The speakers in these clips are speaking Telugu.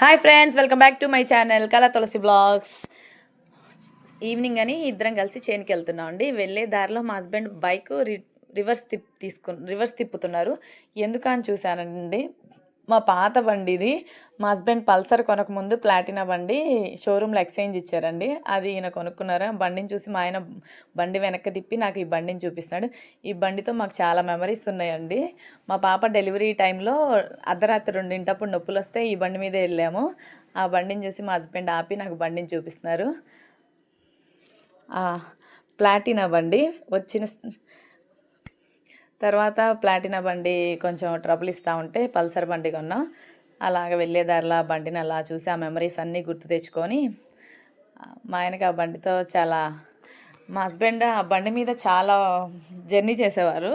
Hi friends welcome back to my channel Kala Tulasi blogs evening అని ఇద్దరం కలిసి చేనికి వెళ్తున్నాం అండి. వెళ్ళే దారిలో మా హస్బెండ్ బైక్ రి రివర్స్ తిప్ తీసుకు రివర్స్ తిప్పుతున్నారు. ఎందుకని చూశానండి? మా పాత బండి ఇది మా హస్బెండ్ పల్సర్ కొనకముందు ప్లాటినా బండి షోరూంలో ఎక్స్చేంజ్ ఇచ్చారండి. అది ఈయన కొనుక్కున్నారు. బండిని చూసి మా ఆయన బండి వెనక్కి తిప్పి నాకు ఈ బండిని చూపిస్తున్నాడు. ఈ బండితో మాకు చాలా మెమరీస్ ఉన్నాయండి. మా పాప డెలివరీ టైంలో అర్ధరాత్రి రెండింటప్పుడు నొప్పులు వస్తే ఈ బండి మీదే వెళ్ళాము. ఆ బండిని చూసి మా హస్బెండ్ ఆపి నాకు బండిని చూపిస్తున్నారు. ప్లాటినా బండి. వచ్చిన తర్వాత ప్లాటినా బండి కొంచెం ట్రబుల్ ఇస్తూ ఉంటే పల్సర్ బండి కొన్నాం. అలాగ వెళ్ళే దారిలో ఆ బండిని అలా చూసి ఆ మెమరీస్ అన్నీ గుర్తు తెచ్చుకొని మా ఆయనకి ఆ బండితో చాలా మా హస్బెండ్ ఆ బండి మీద చాలా జర్నీ చేసేవారు.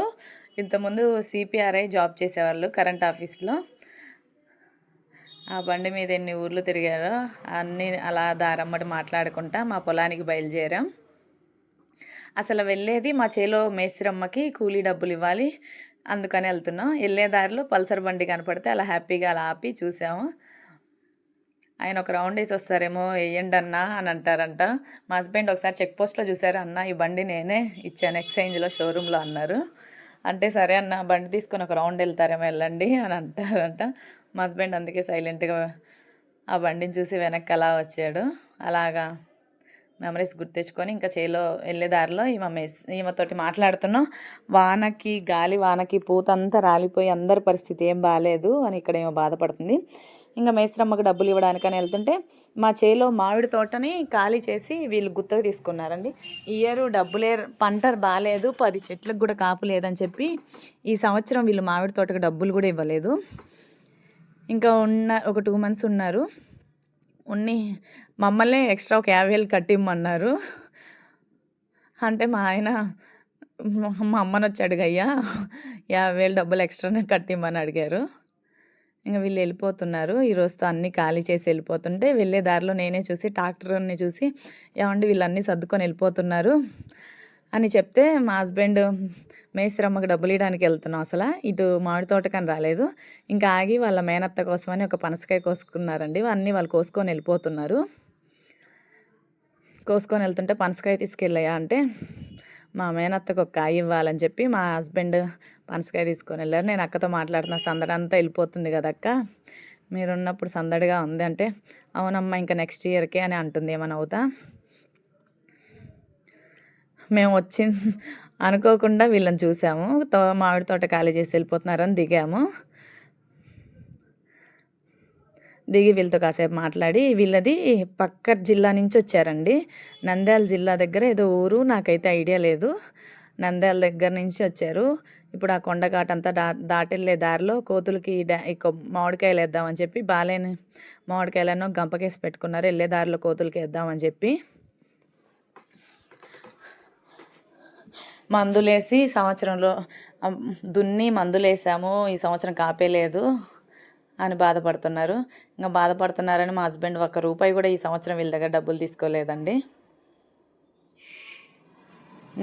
ఇంతకుముందు సిపిఆర్ఐ జాబ్ చేసేవాళ్ళు కరెంట్ ఆఫీస్లో ఆ బండి మీద ఎన్ని ఊర్లు తిరిగారో అన్నీ అలా దారమ్మటి మాట్లాడుకుంటా మా పొలానికి బయలుదేరాం. అసలు వెళ్ళేది మా చేలో మేస్త్రమ్మకి కూలీ డబ్బులు ఇవ్వాలి అందుకని వెళ్తున్నాం. వెళ్ళే దారిలో పల్సర్ బండి కనపడితే అలా హ్యాపీగా అలా ఆపి చూసాము. ఆయన ఒక రౌండ్ వేసి వస్తారేమో వేయండి అన్న అని అంటారంట. మా హస్బెండ్ ఒకసారి చెక్ పోస్ట్లో చూసారు అన్న ఈ బండి నేనే ఇచ్చాను ఎక్స్చేంజ్లో షోరూంలో అన్నారు. అంటే సరే అన్న బండి తీసుకొని ఒక రౌండ్ వెళ్తారేమో వెళ్ళండి అని అంటారంట. మా హస్బెండ్ అందుకే సైలెంట్గా ఆ బండిని చూసి వెనక్కి అలా వచ్చాడు. అలాగా మెమరీస్ గుర్తించుకొని ఇంకా చేలో వెళ్ళే దారిలో ఈమె మెస్ ఈమెతోటి మాట్లాడుతున్నాం. వానకి గాలి వానకి పూత అంతా రాలిపోయి అందరి పరిస్థితి ఏం బాగాలేదు అని ఇక్కడ ఏమో బాధపడుతుంది. ఇంకా మేస్త్రమ్మకు డబ్బులు ఇవ్వడానికని వెళ్తుంటే మా చేలో మామిడి తోటని ఖాళీ చేసి వీళ్ళు గుత్తకు తీసుకున్నారండి. ఇయర్ డబ్బులే పంట బాగాలేదు పది చెట్లకు కూడా కాపు లేదని చెప్పి ఈ సంవత్సరం వీళ్ళు మామిడి తోటకు డబ్బులు కూడా ఇవ్వలేదు. ఇంకా ఉన్న ఒక టూ మంత్స్ ఉన్నారు. ఉన్ని మమ్మల్ని ఎక్స్ట్రా ఒక యాభై వేలు కట్టిమ్మన్నారు. అంటే మా ఆయన మా అమ్మని వచ్చి అడిగయ్యా యాభై వేలు డబ్బులు ఎక్స్ట్రానే కట్టిమ్మని అడిగారు. ఇంకా వీళ్ళు వెళ్ళిపోతున్నారు. ఈ రోజుతో అన్నీ ఖాళీ చేసి వెళ్ళిపోతుంటే వెళ్ళే దారిలో నేనే చూసి ట్రాక్టర్ని చూసి ఏమండి వీళ్ళన్నీ సర్దుకొని వెళ్ళిపోతున్నారు అని చెప్తే మా హస్బెండ్ మేస్త్రమ్మకి డబ్బులు ఇవ్వడానికి వెళ్తున్నాం అసలు. ఇటు మామిడి తోటకని రాలేదు. ఇంకా ఆగి వాళ్ళ మేనత్త కోసమని ఒక పనసకాయ కోసుకున్నారండి. అన్నీ వాళ్ళు కోసుకొని వెళ్ళిపోతున్నారు. కోసుకొని వెళ్తుంటే పనసకాయ తీసుకెళ్ళాయా అంటే మా మేనత్తకు ఒక కాయ ఇవ్వాలని చెప్పి మా హస్బెండ్ పనసకాయ తీసుకొని వెళ్ళారు. నేను అక్కతో మాట్లాడుతున్న సందడి అంతా వెళ్ళిపోతుంది కదా అక్క. మీరున్నప్పుడు సందడిగా ఉంది అంటే అవునమ్మా ఇంకా నెక్స్ట్ ఇయర్కే అని అంటుంది ఏమని అవుతా? మేము వచ్చి అనుకోకుండా వీళ్ళని చూసాము. తో మామిడి తోట ఖాళీ చేసి వెళ్ళిపోతున్నారని దిగాము. దిగి వీళ్ళతో కాసేపు మాట్లాడి వీళ్ళది పక్క జిల్లా నుంచి వచ్చారండి. నంద్యాల జిల్లా దగ్గర ఏదో ఊరు నాకైతే ఐడియా లేదు. నంద్యాల దగ్గర నుంచి వచ్చారు. ఇప్పుడు ఆ కొండఘాట్ అంతా దా దాటెళ్ళే దారిలో కోతులకి డా మామిడికాయలు వేద్దామని చెప్పి బాలేని మామిడికాయలను గంపకేసి పెట్టుకున్నారు. వెళ్ళే దారిలో కోతులకి వేద్దామని చెప్పి. మందులేసి సంవత్సరంలో దున్ని మందులేసాము ఈ సంవత్సరం కాపేలేదు అని బాధపడుతున్నారు. ఇంకా బాధపడుతున్నారని మా హస్బెండ్ ఒక్క రూపాయి కూడా ఈ సంవత్సరం వీళ్ళ దగ్గర డబ్బులు తీసుకోలేదండి.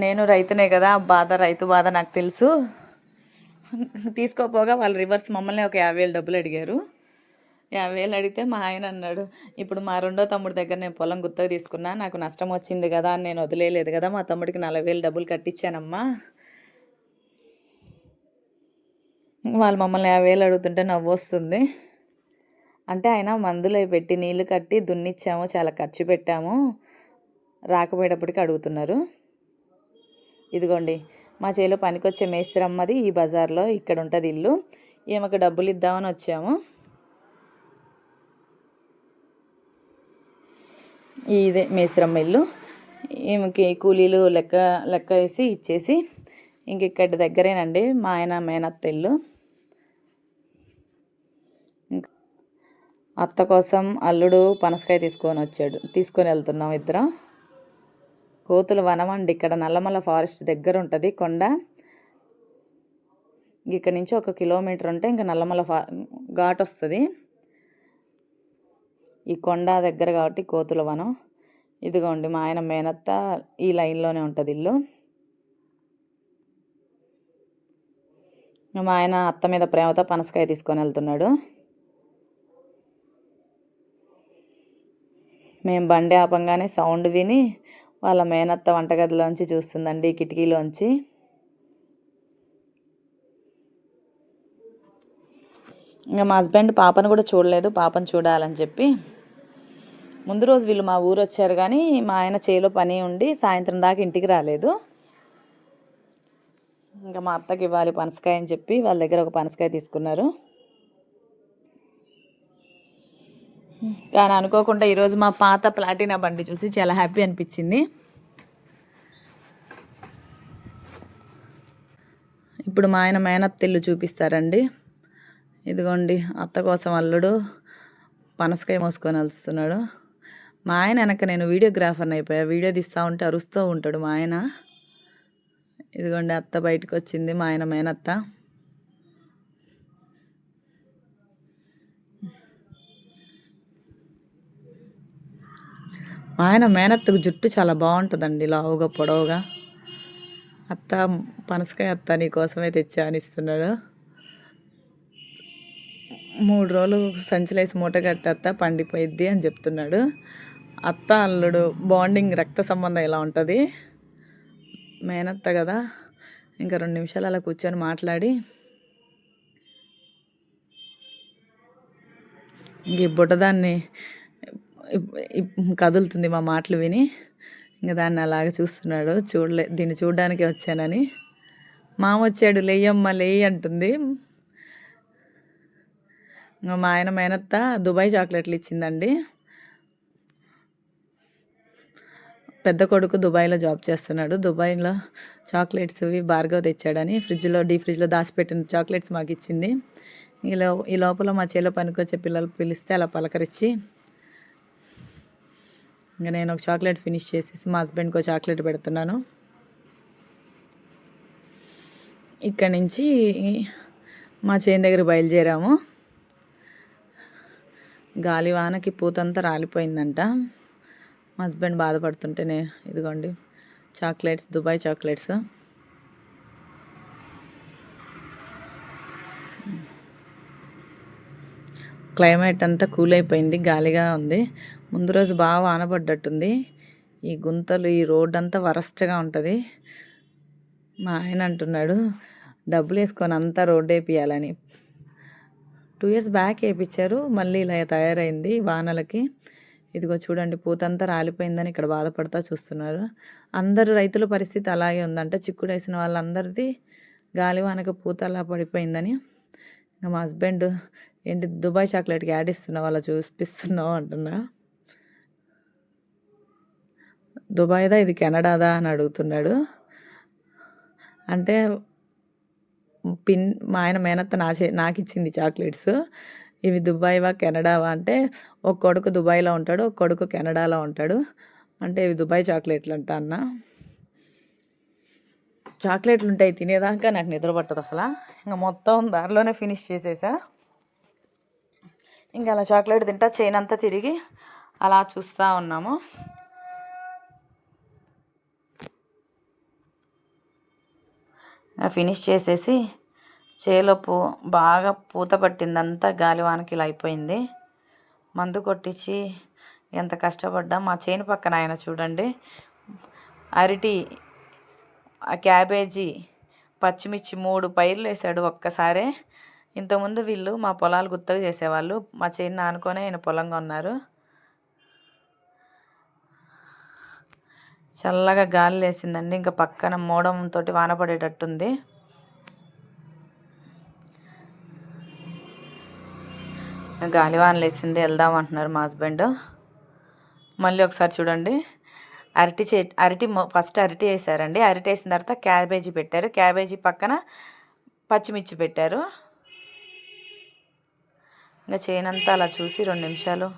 నేను రైతునే కదా బాధ రైతు బాధ నాకు తెలుసు. తీసుకోపోగా వాళ్ళు రివర్స్ మమ్మల్ని ఒక యాభై వేలు డబ్బులు అడిగారు. యాభై వేలు అడిగితే మా ఆయన అన్నాడు ఇప్పుడు మా రెండో తమ్ముడి దగ్గర నేను పొలం గుత్తగా తీసుకున్నా నాకు నష్టం వచ్చింది కదా అని నేను వదిలేయలేదు కదా మా తమ్ముడికి నలభై వేలు డబ్బులు కట్టించానమ్మా. వాళ్ళు మమ్మల్ని యాభై వేలు అడుగుతుంటే నవ్వు వస్తుంది. అంటే ఆయన మందులు అవి పెట్టి నీళ్ళు కట్టి దున్నిచ్చాము చాలా ఖర్చు పెట్టాము రాకపోయేటప్పటికి అడుగుతున్నారు. ఇదిగోండి మా చేలో పనికొచ్చే మేస్త్రమ్మది ఈ బజార్లో ఇక్కడ ఉంటుంది ఇల్లు ఈమెకు డబ్బులు ఇద్దామని వచ్చాము. ఇదే మేస్త్రమ్మ ఇల్లు. ఈమెకి కూలీలు లెక్క లెక్క వేసి ఇచ్చేసి ఇంక ఇక్కడ దగ్గరేనండి మా ఆయన మేనత్త ఇల్లు. అత్త కోసం అల్లుడు పనసకాయ తీసుకొని వచ్చాడు. తీసుకొని వెళ్తున్నాం ఇద్దరం. కోతుల వనం అండి. ఇక్కడ నల్లమల్ల ఫారెస్ట్ దగ్గర ఉంటుంది కొండ. ఇక్కడ నుంచి ఒక కిలోమీటర్ ఉంటే ఇంకా నల్లమల్ల ఫా ఘాట్ వస్తుంది. ఈ కొండ దగ్గర కాబట్టి కోతుల వనం. ఇదిగోండి మా ఆయన మేనత్త ఈ లైన్లోనే ఉంటుంది ఇల్లు. మా ఆయన అత్త మీద ప్రేమతో పనసకాయ తీసుకొని వెళ్తున్నాడు. మేము బండి ఆపంగానే సౌండ్ విని వాళ్ళ మేనత్త వంటగదిలోంచి చూస్తుందండి కిటికీలోంచి. ఇంకా మా హస్బెండ్ పాపను కూడా చూడలేదు పాపను చూడాలని చెప్పి. ముందు రోజు వీళ్ళు మా ఊరు వచ్చారు కానీ మా ఆయన చేలో పని ఉండి సాయంత్రం దాకా ఇంటికి రాలేదు. ఇంకా మా అత్తకి ఇవ్వాలి పనసకాయ అని చెప్పి వాళ్ళ దగ్గర ఒక పనసకాయ తీసుకున్నారు. కానీ అనుకోకుండా ఈరోజు మా పాత ప్లాటినా బండి చూసి చాలా హ్యాపీ అనిపించింది. ఇప్పుడు మా ఆయన మేనత్తిల్లు చూపిస్తారండి. ఇదిగోండి అత్త కోసం అల్లుడు పనసకాయ మోసుకొని వస్తున్నాడు మా ఆయన వెనక నేను వీడియోగ్రాఫర్ని అయిపోయా. వీడియో తీస్తూ ఉంటే అరుస్తూ ఉంటాడు మా ఆయన. ఇదిగోండి అత్త బయటకు వచ్చింది మా ఆయన మేనత్త. మా ఆయన మేనత్తకు జుట్టు చాలా బాగుంటుందండి లావుగా పొడవుగా. అత్త పనసకాయ అత్త నీ కోసమే తెచ్చా అని ఇస్తున్నాడు మూడు రోజులు సంచిలేసి మూట కట్టత్త పండిపోయిద్ది అని చెప్తున్నాడు. అత్త అల్లుడు బాండింగ్ రక్త సంబంధం ఎలా ఉంటుంది? మేనత్త కదా. ఇంకా రెండు నిమిషాలు అలా కూర్చొని మాట్లాడి. ఇంక ఈ బుట్టదాన్ని ఇప్- కదులుతుంది మా మాటలు విని. ఇంకా దాన్ని అలాగ చూస్తున్నాడు. చూడలే దీన్ని చూడడానికి వచ్చానని. మామ వచ్చాడు లేయమ్మ లేయి అంటుంది. ఇంకా మా ఆయన మేనత్త దుబాయ్ చాక్లెట్లు ఇచ్చిందండి. పెద్ద కొడుకు దుబాయ్లో జాబ్ చేస్తున్నాడు. దుబాయ్లో చాక్లెట్స్ ఇవి భార్గవ్ తెచ్చాడని ఫ్రిడ్జ్లో డీ ఫ్రిడ్జ్లో దాచిపెట్టిన చాక్లెట్స్ మాకు ఇచ్చింది. ఈ లో ఈ లోపల మా చేలో పనికొచ్చే పిల్లలు పిలిస్తే అలా పలకరించి ఇంకా నేను ఒక చాక్లెట్ ఫినిష్ చేసేసి మా హస్బెండ్కి ఒక చాక్లెట్ పెడుతున్నాను. ఇక్కడి నుంచి మా చేను దగ్గర బయలుదేరాము. గాలివానకి పూతంతా రాలిపోయిందంట. మా హస్బెండ్ బాధపడుతుంటే నేను ఇదిగోండి. Chocolates Dubai chocolates. క్లైమేట్ అంతా కూల్ అయిపోయింది గాలిగా ఉంది. ముందు రోజు బాగా వాన పడ్డట్టుంది. ఈ గుంతలు ఈ రోడ్ అంతా వరస్ట్గా ఉంటుంది. మా ఆయన అంటున్నాడు డబ్బులు వేసుకొని అంతా రోడ్ వేపియాలని. టూ ఇయర్స్ బ్యాక్ వేయించారు మళ్ళీ ఇలా తయారైంది వానలకి. ఇదిగో చూడండి పూతంతా రాలిపోయిందని ఇక్కడ బాధపడతా చూస్తున్నారు. అందరు రైతుల పరిస్థితి అలాగే ఉందంట. చిక్కుడు వేసిన వాళ్ళందరిది గాలివానక పూత అలా పడిపోయిందని ఇంకా మా హస్బెండ్ ఏంటి దుబాయ్ చాక్లెట్కి యాడ్ ఇస్తున్నావు అలా చూపిస్తున్నావు అంటున్నా. దుబాయ్దా ఇది కెనడాదా అని అడుగుతున్నాడు. అంటే పిన్ మా ఆయన మేనత్త నా చే నాకు ఇచ్చింది చాక్లెట్స్. ఇవి దుబాయ్వా కెనడావా అంటే ఒక కొడుకు దుబాయ్లో ఉంటాడు ఒక కొడుకు కెనడాలో ఉంటాడు. అంటే ఇవి దుబాయ్ చాక్లెట్లు అంట అన్న. చాక్లెట్లు ఉంటాయి తినేదాకా నాకు నిద్ర పట్టదు అసలు. ఇంకా మొత్తం దారిలోనే ఫినిష్ చేసేసా. ఇంకా అలా చాక్లెట్ తింటా చైన్ అంతా తిరిగి అలా చూస్తూ ఉన్నాము. ఫినిష్ చేసేసి చేలో పూ బాగా పూత పట్టిందంతా గాలివానకి ఇలా అయిపోయింది. మందు కొట్టించి ఎంత కష్టపడ్డా. మా చేను పక్కన ఆయన చూడండి. అరటి ఆ క్యాబేజీ పచ్చిమిర్చి మూడు పైర్లు వేసాడు ఒక్కసారే. ఇంతకుముందు వీళ్ళు మా పొలాలు గుత్తగా చేసేవాళ్ళు. మా చేను ఆనుకొనే ఆయన పొలంగా ఉన్నారు. చల్లగా గాలి లేసిందండి. ఇంకా పక్కన మోడంతో వాన పడేటట్టుంది. గాలి వాన లేసింది వెళ్దాం అంటున్నారు మా హస్బెండ్. మళ్ళీ ఒకసారి చూడండి. అరటి చే అరటి ఫస్ట్ అరటి వేసారండి. అరటి వేసిన తర్వాత క్యాబేజీ పెట్టారు. క్యాబేజీ పక్కన పచ్చిమిర్చి పెట్టారు. ఇంకా చేయనంతా అలా చూసి రెండు నిమిషాలు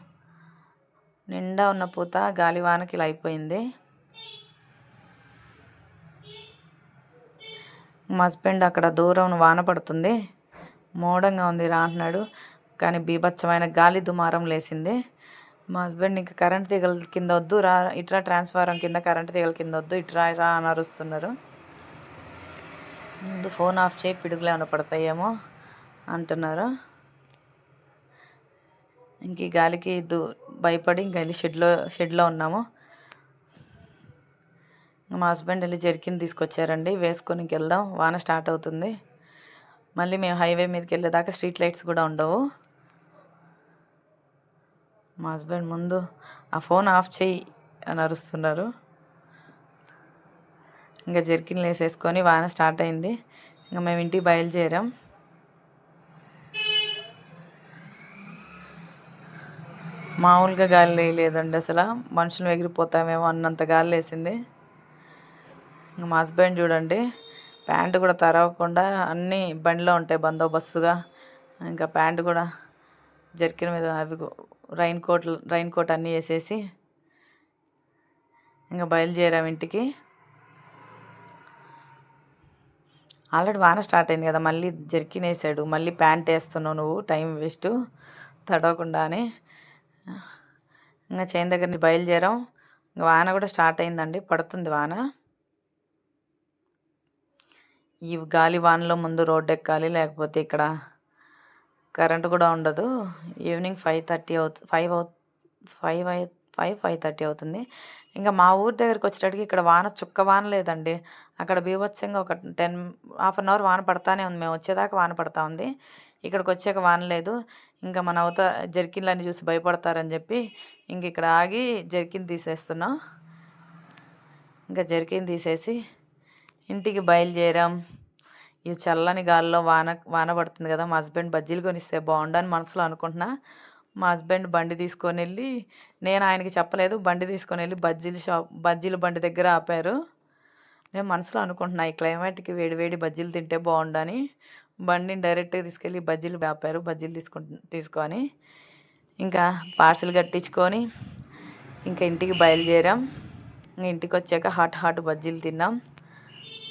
నిండా ఉన్న పూత గాలివానకి ఇలా అయిపోయింది. మా హస్బెండ్ అక్కడ దూరం వాన పడుతుంది. మోడంగా ఉంది రా అంటున్నాడు. కానీ బీభత్సమైన గాలి దుమారం లేసింది. మా హస్బెండ్ ఇంకా కరెంట్ తీగల కింద వద్దు రా ఇట్రా ట్రాన్స్ఫారం కింద కరెంట్ తీగల కింద వద్దు ఇట్రా రా అని అరుస్తున్నారు ముందు ఫోన్ ఆఫ్ చేయి పిడుగులు ఏమైనా పడతాయేమో అంటున్నారు. ఇంక ఈ గాలికి దు భయపడి ఇంక వెళ్ళి షెడ్లో షెడ్లో ఉన్నాము. మా హస్బెండ్ వెళ్ళి జర్కిన్ తీసుకొచ్చారండి వేసుకొని ఇంకెళ్దాం వాన స్టార్ట్ అవుతుంది. మళ్ళీ మేము హైవే మీదకి వెళ్ళేదాకా స్ట్రీట్ లైట్స్ కూడా ఉండవు. మా హస్బెండ్ ముందు ఆ ఫోన్ ఆఫ్ చేయి అని అరుస్తున్నారు. ఇంకా జర్కిన్లు వేసేసుకొని వాన స్టార్ట్ అయింది. ఇంకా మేము ఇంటికి బయలుదేరాం. మామూలుగా గాలి లేదండి అసలు. మనుషులు ఎగిరిపోతామేమో అన్నంత గాలి వేసింది ఇంకా మా హస్బెండ్ చూడండి ప్యాంటు కూడా తరవకుండా అన్నీ బండిలో ఉంటాయి బందోబస్తుగా. ఇంకా ప్యాంటు కూడా జర్కిన్ మీద అవి రైన్ కోట్ రైన్ కోట్ అన్నీ వేసేసి ఇంకా బయలుదేరాం ఇంటికి. ఆల్రెడీ వాన స్టార్ట్ అయింది కదా మళ్ళీ జర్కిన్ వేసాడు. మళ్ళీ ప్యాంట్ వేస్తున్నావు నువ్వు టైం వేస్ట్ తడవకుండానే. ఇంకా చైన్ దగ్గర నుంచి బయలుదేరాం. ఇంకా వాన కూడా స్టార్ట్ అయిందండి పడుతుంది వాన. ఈ గాలి వానలో ముందు రోడ్డు ఎక్కాలి లేకపోతే ఇక్కడ కరెంటు కూడా ఉండదు. ఈవినింగ్ ఫైవ్ థర్టీ అవుతుంది ఫైవ్ అవు ఫైవ్ అయి ఫైవ్ ఫైవ్ థర్టీ అవుతుంది. ఇంకా మా ఊరి దగ్గరికి వచ్చేటప్పటికి ఇక్కడ వాన చుక్క వాన లేదండి. అక్కడ బీభత్సంగా ఒక టెన్ హాఫ్ అన్ అవర్ వాన పడతానే ఉంది. మేము వచ్చేదాకా వాన పడతా ఉంది. ఇక్కడికి వచ్చాక వాన లేదు. ఇంకా మన అవత జర్కిన్లన్నీ చూసి భయపడతారని చెప్పి ఇంక ఇక్కడ ఆగి జర్కిన్ తీసేస్తున్నాం. ఇంకా జర్కిన్ తీసేసి ఇంటికి బయలుదేరాం. ఈ చల్లని గాల్లో వాన వాన పడుతుంది కదా మా హస్బెండ్ బజ్జీలు కొనిస్తే బాగుండని మనసులో అనుకుంటున్నా. మా హస్బెండ్ బండి తీసుకొని వెళ్ళి నేను ఆయనకి చెప్పలేదు బండి తీసుకొని వెళ్ళి బజ్జీలు షాప్ బజ్జీలు బండి దగ్గర ఆపారు. నేను మనసులో అనుకుంటున్నా ఈ క్లైమేట్కి వేడివేడి బజ్జీలు తింటే బాగుండని బండిని డైరెక్ట్గా తీసుకెళ్ళి బజ్జీలు ఆపారు బజ్జీలు తీసుకు తీసుకొని ఇంకా పార్సిల్ కట్టించుకొని ఇంకా ఇంటికి బయలుదేరాం. ఇంటికి వచ్చాక హాట్ హాట్ బజ్జీలు తిన్నాం.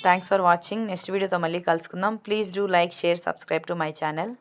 థ్యాంక్స్ ఫర్ వాచింగ్ నెక్స్ట్ వీడియోతో మళ్ళీ కలుసుకుందాం. Please do like share subscribe to my channel